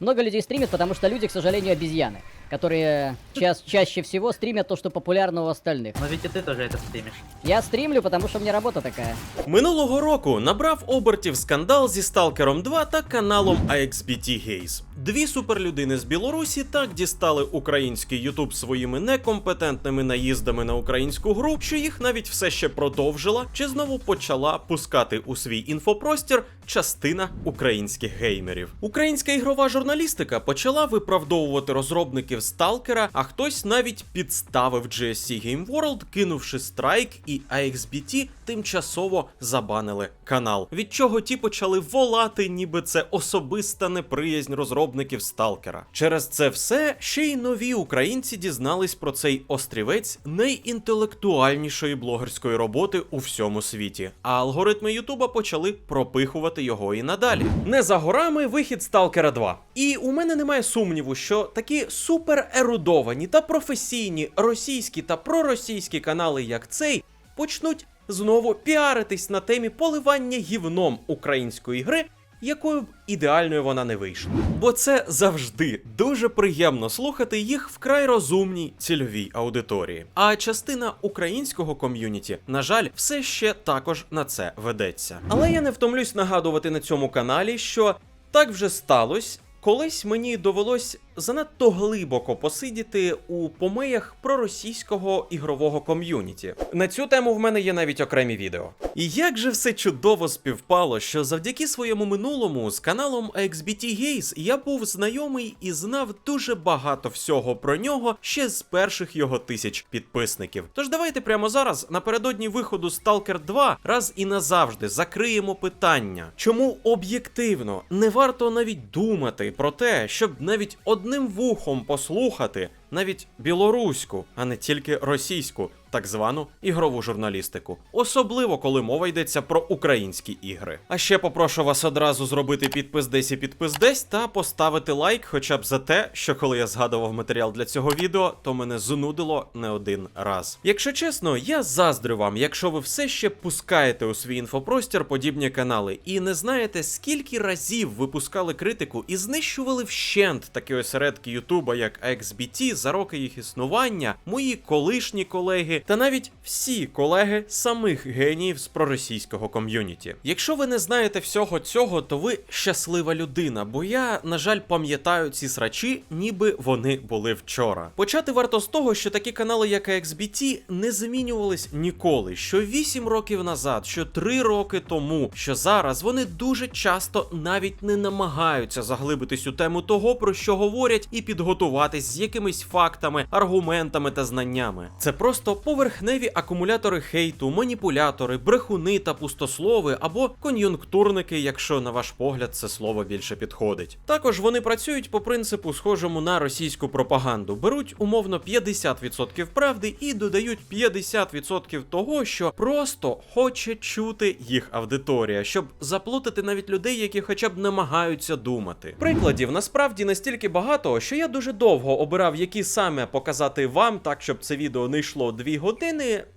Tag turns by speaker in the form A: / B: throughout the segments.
A: Много людей стримят, потому что люди, к сожалению, обезьяны, которые час- чаще всего стримят то, что популярно у остальных.
B: Но ведь и ты тоже это стримишь.
A: Я стримлю, потому что у меня работа такая.
C: Минулого року набрав обертів скандал зі Stalker 2 та каналом AXBT Gaze. Дві суперлюдини з Білорусі так дістали український Ютуб своїми некомпетентними наїздами на українську гру, що їх навіть все ще продовжила чи знову почала пускати у свій інфопростір частина українських геймерів. Українська ігрова журналістика почала виправдовувати розробників Сталкера, а хтось навіть підставив GSC Game World, кинувши страйк, і AXBT тимчасово забанили канал. Від чого ті почали волати, ніби це особиста неприязнь розробників Сталкера. Через це все ще й нові українці дізнались про цей острівець найінтелектуальнішої блогерської роботи у всьому світі. А алгоритми Ютуба почали пропихувати його і надалі. Не за горами вихід Сталкера 2. І у мене немає сумніву, що такі суперерудовані та професійні російські та проросійські канали, як цей, почнуть знову піаритись на темі поливання гівном української гри, якою б ідеальною вона не вийшла. Бо це завжди дуже приємно слухати їх вкрай розумній цільовій аудиторії. А частина українського ком'юніті, на жаль, все ще також на це ведеться. Але я не втомлюсь нагадувати на цьому каналі, що так вже сталося. Колись мені довелось занадто глибоко посидіти у помиях проросійського ігрового ком'юніті. На цю тему в мене є навіть окремі відео. І як же все чудово співпало, що завдяки своєму минулому з каналом XBT Gaze я був знайомий і знав дуже багато всього про нього ще з перших його тисяч підписників. Тож давайте прямо зараз, напередодні виходу Stalker 2, раз і назавжди закриємо питання, чому об'єктивно не варто навіть думати про те, щоб навіть одним вухом послухати навіть білоруську, а не тільки російську, так звану ігрову журналістику, особливо коли мова йдеться про українські ігри. А ще попрошу вас одразу зробити підпис десь і підпис десь та поставити лайк, хоча б за те, що коли я згадував матеріал для цього відео, то мене знудило не один раз. Якщо чесно, я заздрю вам, якщо ви все ще пускаєте у свій інфопростір подібні канали і не знаєте, скільки разів випускали критику і знищували вщент такі осередки Ютуба, як XBT, за роки їх існування, мої колишні колеги та навіть всі колеги самих геніїв з проросійського ком'юніті. Якщо ви не знаєте всього цього, то ви щаслива людина, бо я, на жаль, пам'ятаю ці срачі, ніби вони були вчора. Почати варто з того, що такі канали, як XBT, не змінювались ніколи. Що 8 років назад, що 3 роки тому, що зараз вони дуже часто навіть не намагаються заглибитись у тему того, про що говорять, і підготуватись з якимись фактами, аргументами та знаннями. Це просто поверхневі акумулятори хейту, маніпулятори, брехуни та пустослови або кон'юнктурники, якщо на ваш погляд це слово більше підходить. Також вони працюють по принципу, схожому на російську пропаганду, беруть умовно 50% правди і додають 50% того, що просто хоче чути їх аудиторія, щоб заплутати навіть людей, які хоча б намагаються думати. Прикладів насправді настільки багато, що я дуже довго обирав, які саме показати вам, так щоб це відео не йшло 2 години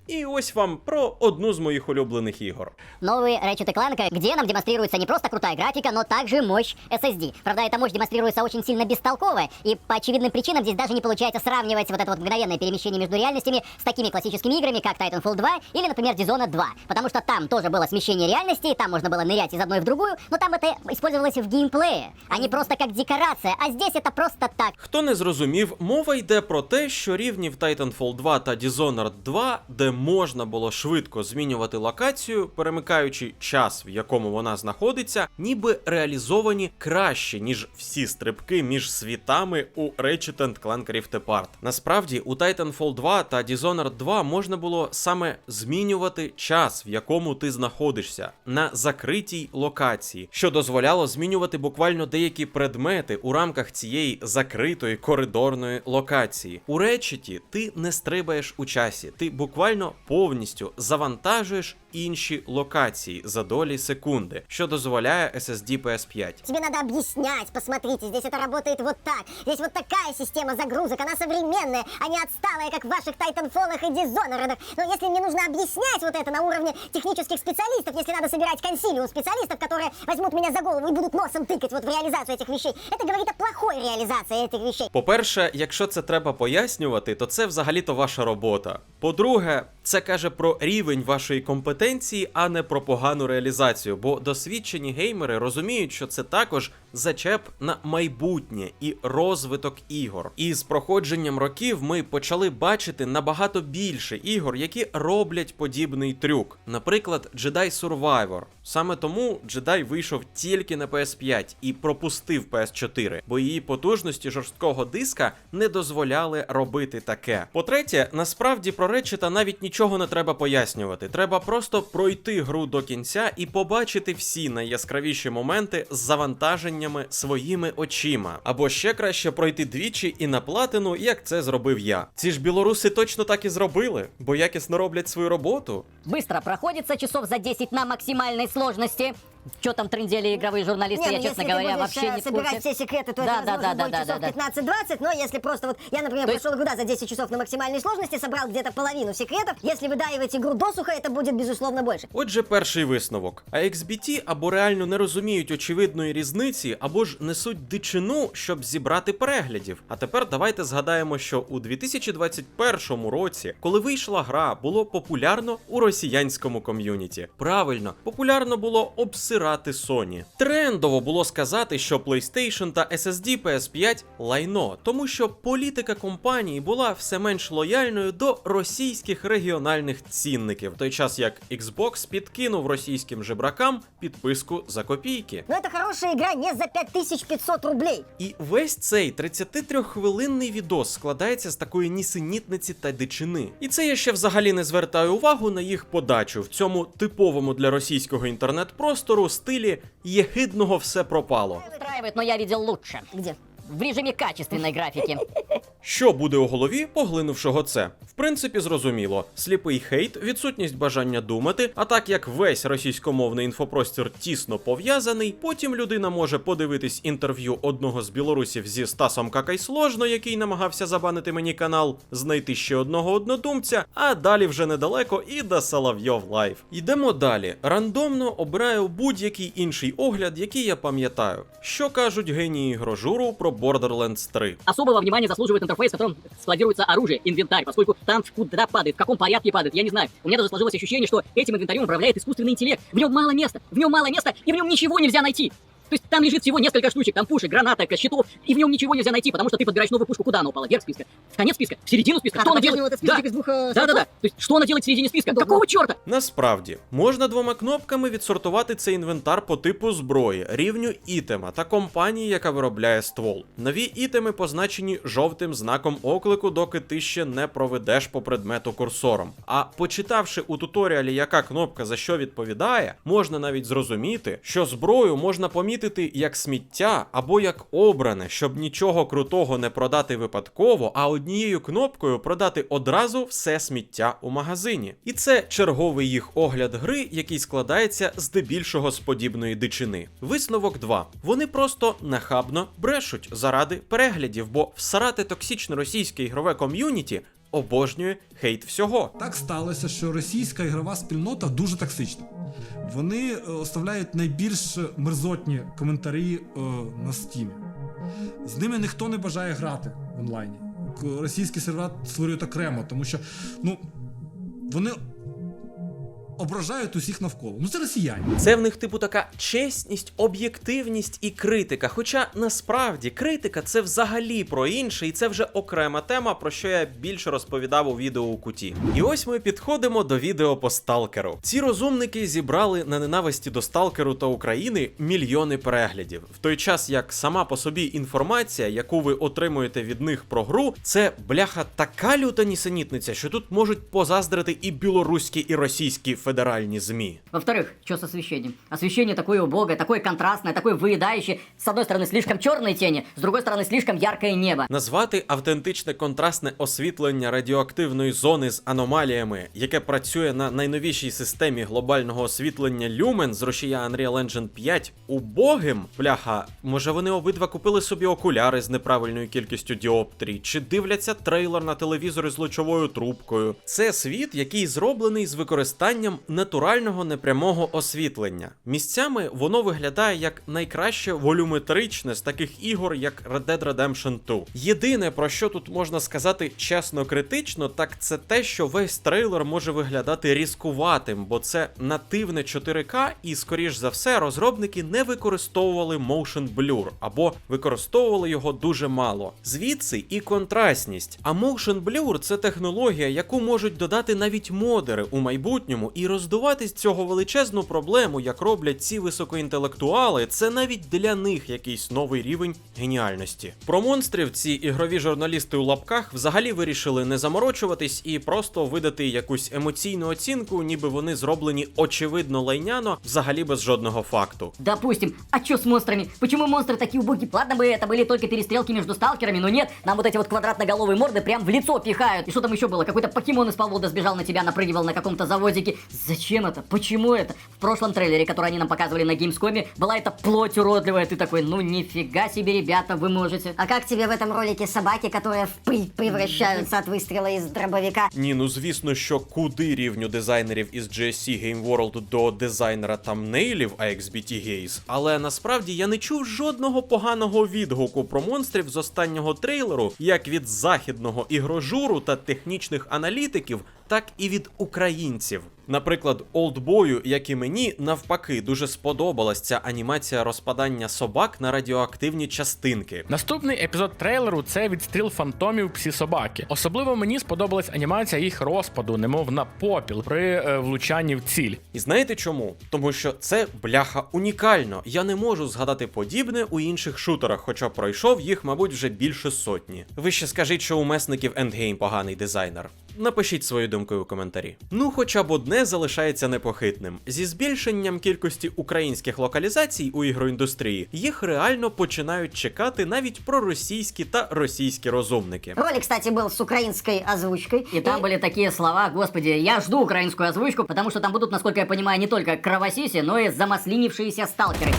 C: І ось вам про одну з моїх улюблених ігор.
D: Новый Ratchet Clank, где нам демонстрируется не просто крутая графика, но также мощь SSD. Правда, эта мощь демонстрируется очень сильно бестолково, и по очевидным причинам здесь даже не получается сравнивать вот это вот мгновенное перемещение между реальностями с такими классическими играми, как Titanfall 2 или, например, Dishonored 2. Потому что там тоже было смещение реальности, там можно было нырять из одной в другую, но там это использовалось в геймплее, а не просто как декорация, а здесь это просто так.
C: Хто не зрозумів, мова йде про те, що рівні в Titanfall 2 та Dishonored 2, де можна було швидко змінювати локацію, перемикаючи час, в якому вона знаходиться, ніби реалізовані краще, ніж всі стрибки між світами у Ratchet Clank Rift Apart. Насправді, у Titanfall 2 та Dishonored 2 можна було саме змінювати час, в якому ти знаходишся, на закритій локації, що дозволяло змінювати буквально деякі предмети у рамках цієї закритої коридорної локації. У Речеті ти не стрибаєш у часі, ти буквально повністю завантажуєш інші локації за долі секунди, що дозволяє SSD PS5.
B: Тебе надо объяснять, посмотрите, здесь это работает вот так. Здесь вот такая система загрузок, она современная, а не отсталая, как в ваших Тайтанфолах и Дизонорах. Но если мне нужно объяснять вот это на уровне технических специалистов, если надо собирать консилиум специалистов, которые возьмут меня за голову и будут носом тыкать вот в реализацию этих вещей, это говорит о плохой реализации этих вещей.
C: По-перше, якщо це треба пояснювати, то це взагалі-то ваша робота. По-друге, це каже про рівень вашої компетенції, а не про погану реалізацію. Бо досвідчені геймери розуміють, що це також зачеп на майбутнє і розвиток ігор. І з проходженням років ми почали бачити набагато більше ігор, які роблять подібний трюк. Наприклад, Jedi Survivor. Саме тому Jedi вийшов тільки на PS5 і пропустив PS4, бо її потужності жорсткого диска не дозволяли робити таке. По-третє, насправді про Речета навіть нічого не треба пояснювати. Треба просто пройти гру до кінця і побачити всі найяскравіші моменти з завантаженнями своїми очима. Або ще краще пройти двічі і на платину, як це зробив я. Ці ж білоруси точно так і зробили, бо якісно роблять свою роботу.
A: Быстро проходится часов за 10 на максимальной сложности Что там трындели игровые журналисты,
B: Не,
A: я,
B: ну,
A: честно
B: если
A: говоря,
B: ты будешь,
A: вообще
B: э,
A: не в
B: собирать
A: курсе.
B: все секреты, то
A: Да,
B: это,
A: да,
B: возможно,
A: да,
B: будет
A: да,
B: часов
A: да, да.
B: 15-20, но если просто вот, я, например,
A: То есть-
B: прошел игру, да, за 10 часов на максимальной сложности, собрал где-то половину секретов, если выдаивать игру досуха, это будет, безусловно, больше.
C: Отже, перший висновок. А XBT або реально не розуміють очевидної різниці, або ж несуть дичину, щоб зібрати переглядів. А тепер давайте згадаємо, що у 2021 році, коли вийшла гра, було популярно у росіянському ком'юніті. Правильно, популярно було обсирати Sony. Трендово було сказати, що PlayStation та SSD PS5 лайно, тому що політика компанії була все менш лояльною до російських регіональних цінників, в той час як Xbox підкинув російським жебракам підписку за копійки.
B: Но это хорошая игра не за 5500 рублей.
C: І весь цей 33-хвилинний відос складається з такої нісенітниці та дичини. І це я ще взагалі не звертаю увагу на їх подачу в цьому типовому для російського інтернет-простору стилі єхидного все пропало.
A: Устраивает, но я видел лучше.
B: Где?
A: В режиме качественной графики.
C: Що буде у голові поглинувшого це? В принципі, зрозуміло: сліпий хейт, відсутність бажання думати. А так як весь російськомовний інфопростір тісно пов'язаний, потім людина може подивитись інтерв'ю одного з білорусів зі Стасом Какайсложно, який намагався забанити мені канал, знайти ще одного однодумця, а далі вже недалеко і до Соловйов Лайв. Йдемо далі. Рандомно обираю будь-який інший огляд, який я пам'ятаю. Що кажуть генії грожуру про Borderlands 3?
E: Особого внимания заслуживает интерфейс, в котором складируется оружие, инвентарь, поскольку там куда падает, в каком порядке падает, я не знаю. У меня даже сложилось ощущение, что этим инвентарем управляет искусственный интеллект. В нем мало места, в нем мало места, и в нем ничего нельзя найти. То есть там лежит всего несколько штучек, там пушек, гранаток, щитов, и в нем ничего нельзя найти, потому что ты подбираешь новую пушку, куда она упала, вверх списка, в конец списка, в середину списка.
B: А,
E: что
B: там
E: она
B: по-прежнему
E: делает?
B: этот список
E: Да.
B: из двух, э,
E: да, да, да.
B: слотов?
E: То есть что она делает в середине списка?
B: Удобно.
E: Какого черта?
C: Насправді можна двома кнопками відсортувати цей інвентар по типу зброї, рівню ітема та компанії, яка виробляє ствол. Нові ітеми позначені жовтим знаком оклику, доки ти ще не проведеш по предмету курсором. А почитавши у туторіалі, яка кнопка за що відповідає, можна навіть зрозуміти, що зброю можна помітити як сміття або як обране, щоб нічого крутого не продати випадково, а однією кнопкою продати одразу все сміття у магазині. І це черговий їх огляд гри, який складається здебільшого з подібної дичини. Висновок 2. Вони просто нахабно брешуть заради переглядів, бо всарати токсичне російське ігрове ком'юніті обожнює хейт всього.
F: Так сталося, що російська ігрова спільнота дуже токсична. Вони е, оставляють найбільш мерзотні коментарі е, на стімі. З ними ніхто не бажає грати в онлайні. Російський сервер створюють окремо, тому що ну, вони ображають усіх навколо. Ну це росіяни.
C: Це в них, типу, така чесність, об'єктивність і критика. Хоча насправді критика це взагалі про інше, і це вже окрема тема, про що я більше розповідав у відео у куті. І ось ми підходимо до відео по сталкеру. Ці розумники зібрали на ненависті до сталкеру та України мільйони переглядів. В той час як сама по собі інформація, яку ви отримуєте від них про гру, це бляха така люта нісенітниця, що тут можуть позаздрити і білоруські, і російські федеральні ЗМІ.
E: Во-вторых, что с освещением? Освещение такое убогое, такое контрастное, такое выедающее. С одной стороны, слишком черные тени, с другой стороны, слишком яркое небо.
C: Назвати автентичне контрастне освітлення радіоактивної зони з аномаліями, яке працює на найновішій системі глобального освітлення Lumen з рушія Unreal Engine 5, убогим, бляха, може вони обидва купили собі окуляри з неправильною кількістю діоптрій, чи дивляться трейлер на телевізорі з лучовою трубкою. Це світ, який зроблений з використанням натурального непрямого освітлення. Місцями воно виглядає як найкраще волюметричне з таких ігор, як Red Dead Redemption 2. Єдине, про що тут можна сказати чесно критично, так це те, що весь трейлер може виглядати різкуватим, бо це нативне 4К, і, скоріш за все, розробники не використовували motion blur або використовували його дуже мало. Звідси і контрастність. А motion blur – це технологія, яку можуть додати навіть модери у майбутньому, і роздувати з цього величезну проблему, як роблять ці високоінтелектуали, це навіть для них якийсь новий рівень геніальності. Про монстрів ці ігрові журналісти у лапках взагалі вирішили не заморочуватись і просто видати якусь емоційну оцінку, ніби вони зроблені очевидно лайняно, взагалі без жодного факту.
E: Допустим, а что с монстрами? Почему монстры такие убогие? Ладно бы это были только перестрелки между сталкерами, но нет, нам вот эти вот квадратноголовые морды прям в лицо пихают. И что там еще было? Какой-то покемон из полвода сбежал на тебя, напрыгивал на каком-то заводике. Зачем это? Почему это? В прошлом трейлере, который они нам показывали на геймскоме, была эта плоть уродливая. Ты такой, ну нифига себе, ребята, вы можете.
B: А как тебе в этом ролике собаки, которые в пыль превращаются от выстрела из дробовика?
C: Ні, ну звісно, що куди рівню дизайнерів із GSC Game World до дизайнера тамнейлів AXBT Gaze, але насправді я не чув жодного поганого відгуку про монстрів з останнього трейлеру, як від західного ігрожуру та технічних аналітиків, так і від українців. Наприклад, Олдбою, як і мені, навпаки, дуже сподобалась ця анімація розпадання собак на радіоактивні частинки.
G: Наступний епізод трейлеру це відстріл фантомів псі собаки. Особливо мені сподобалась анімація їх розпаду, немов на попіл при е, влучанні в ціль.
C: І знаєте чому? Тому що це бляха унікально. Я не можу згадати подібне у інших шутерах, хоча пройшов їх, мабуть, вже більше сотні. Ви ще скажіть, що у месників Endgame поганий дизайнер. Напишіть свою думку у коментарі. Ну, хоча б одне залишається непохитним. Зі збільшенням кількості українських локалізацій у ігроіндустрії їх реально починають чекати навіть проросійські та російські розумники.
B: Ролик, кстати, был с украинской озвучкой.
E: И там были такие слова, господи, я жду украинскую озвучку, потому что там будут, насколько я понимаю, не только кровосиси, но и замаслинившиеся сталкеры.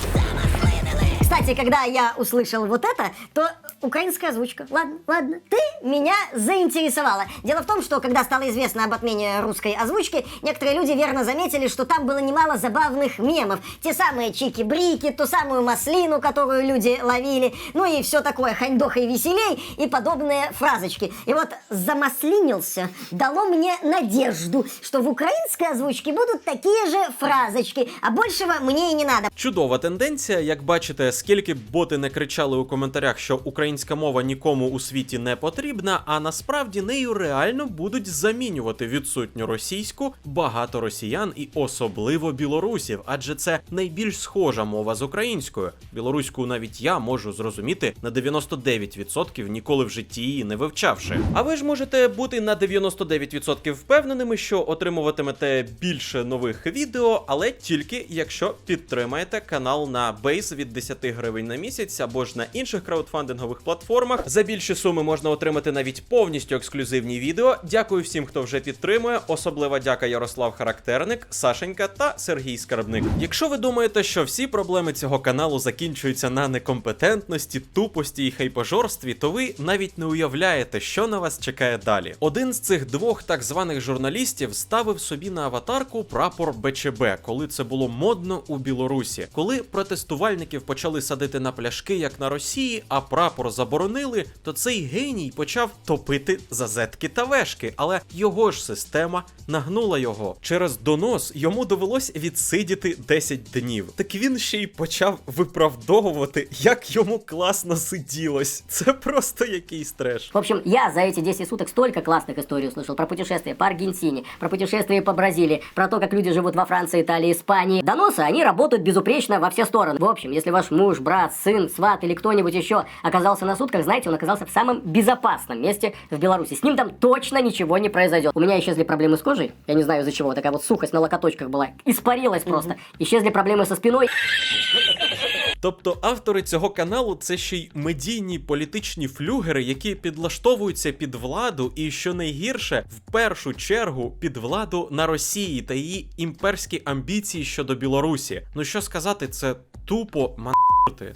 B: Кстати, когда я услышал вот это, то украинская озвучка. Ладно, ладно. Ты меня заинтересовала. Дело в том, что когда стало известно об отмене русской озвучки, некоторые люди верно заметили, что там было немало забавных мемов. Те самые чики-брики, ту самую маслину, которую люди ловили, ну и все такое ханьдоха и веселей, и подобные фразочки. И вот замаслинился дало мне надежду, что в украинской озвучке будут такие же фразочки, а большего мне и не надо.
C: Чудова тенденція, як бачите, скільки б боти не кричали у коментарях, що українська мова нікому у світі не потрібна, а насправді нею реально будуть замінювати відсутню російську багато росіян і особливо білорусів, адже це найбільш схожа мова з українською. Білоруську навіть я можу зрозуміти на 99% ніколи в житті її не вивчавши. А ви ж можете бути на 99% впевненими, що отримуватимете більше нових відео, але тільки якщо підтримаєте канал на бейс від 10 гривень на місяць або ж на інших краудфандингових платформах. За більші суми можна отримати навіть повністю ексклюзивні відео. Дякую всім, хто вже підтримує. Особлива дяка Ярослав Характерник, Сашенька та Сергій Скарбник. Якщо ви думаєте, що всі проблеми цього каналу закінчуються на некомпетентності, тупості і хайпожорстві, то ви навіть не уявляєте, що на вас чекає далі. Один з цих двох так званих журналістів ставив собі на аватарку прапор БЧБ, коли це було модно у Білорусі, коли протестувальників почали садити на пляшки, як на Росії, а прапор заборонили, то цей геній почав топити зазетки та вешки, але його ж система нагнула його. Через донос йому довелось відсидіти 10 днів. Так він ще й почав виправдовувати, як йому класно сиділось. Це просто якийсь треш.
E: В общем, я за эти 10 суток столько классных историй услышал про путешествия по Аргентине, про путешествия по Бразилии, про то, как люди живут во Франции, Италии, Испании. Доносы, они работают безупречно во все стороны. В общем, если ваш муж, брат, сын, сват или кто-нибудь еще оказался оказался на сутках, знаете, он оказался в самом безопасном месте в Беларуси. С ним там точно ничего не произойдет. У меня исчезли проблемы с кожей. Я не знаю из-за чего. Такая вот сухость на локоточках была. Испарилась просто. Исчезли проблемы со спиной.
C: Тобто автори цього каналу це ще й медійні політичні флюгери, які підлаштовуються під владу, і що найгірше, в першу чергу під владу на Росії та її імперські амбіції щодо Білорусі. Ну що сказати, це тупо ма.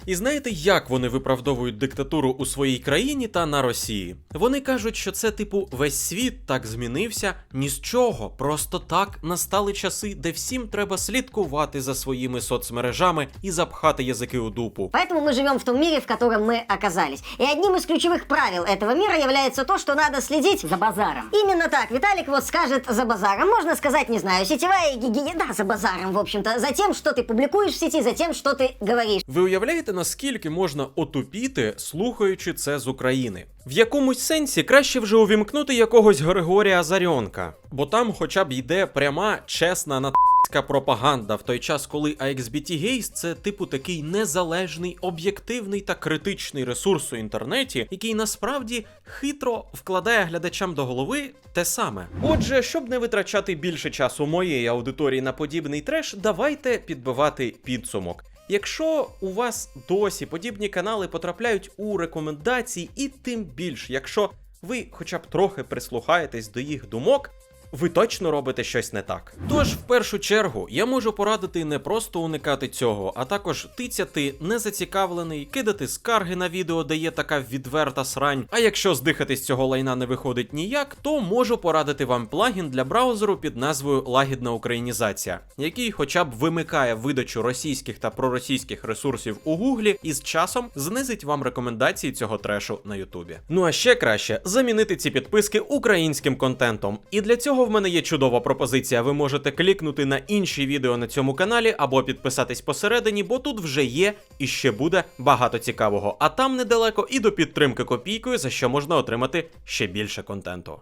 C: І знаєте, як вони виправдовують диктатуру у своїй країні та на Росії? Вони кажуть, що це типу весь світ так змінився ні з чого. Просто так настали часи, де всім треба слідкувати за своїми соцмережами і запхати язики у дупу.
B: Поэтому мы живем в том мире, в котором мы оказались. И одним из ключевых правил этого мира является то, что надо следить
E: За базаром.
B: Именно так. Виталик вот скажет за базаром. Можно сказать, не знаю, сетевая гигиена. Да, за базаром, в общем-то. За тем, что ты публикуешь в сети, за тем, что ты говоришь.
C: Ви уявляєте, наскільки можна отупіти, слухаючи це з України? В якомусь сенсі краще вже увімкнути якогось Григорія Зарьонка, бо там хоча б йде пряма, чесна нацистська пропаганда, в той час, коли AXBT Gays – це типу такий незалежний, об'єктивний та критичний ресурс у інтернеті, який насправді хитро вкладає глядачам до голови те саме. Отже, щоб не витрачати більше часу моєї аудиторії на подібний треш, давайте підбивати підсумок. Якщо у вас досі подібні канали потрапляють у рекомендації, і тим більш, якщо ви хоча б трохи прислухаєтесь до їх думок, ви точно робите щось не так. Тож, в першу чергу, я можу порадити не просто уникати цього, а також тицяти незацікавлений, кидати скарги на відео, де є така відверта срань. А якщо здихати з цього лайна не виходить ніяк, то можу порадити вам плагін для браузеру під назвою Лагідна українізація, який хоча б вимикає видачу російських та проросійських ресурсів у Гуглі і з часом знизить вам рекомендації цього трешу на Ютубі. Ну а ще краще замінити ці підписки українським контентом. І для цього в мене є чудова пропозиція. Ви можете клікнути на інші відео на цьому каналі або підписатись посередині, бо тут вже є і ще буде багато цікавого. А там недалеко і до підтримки копійкою, за що можна отримати ще більше контенту.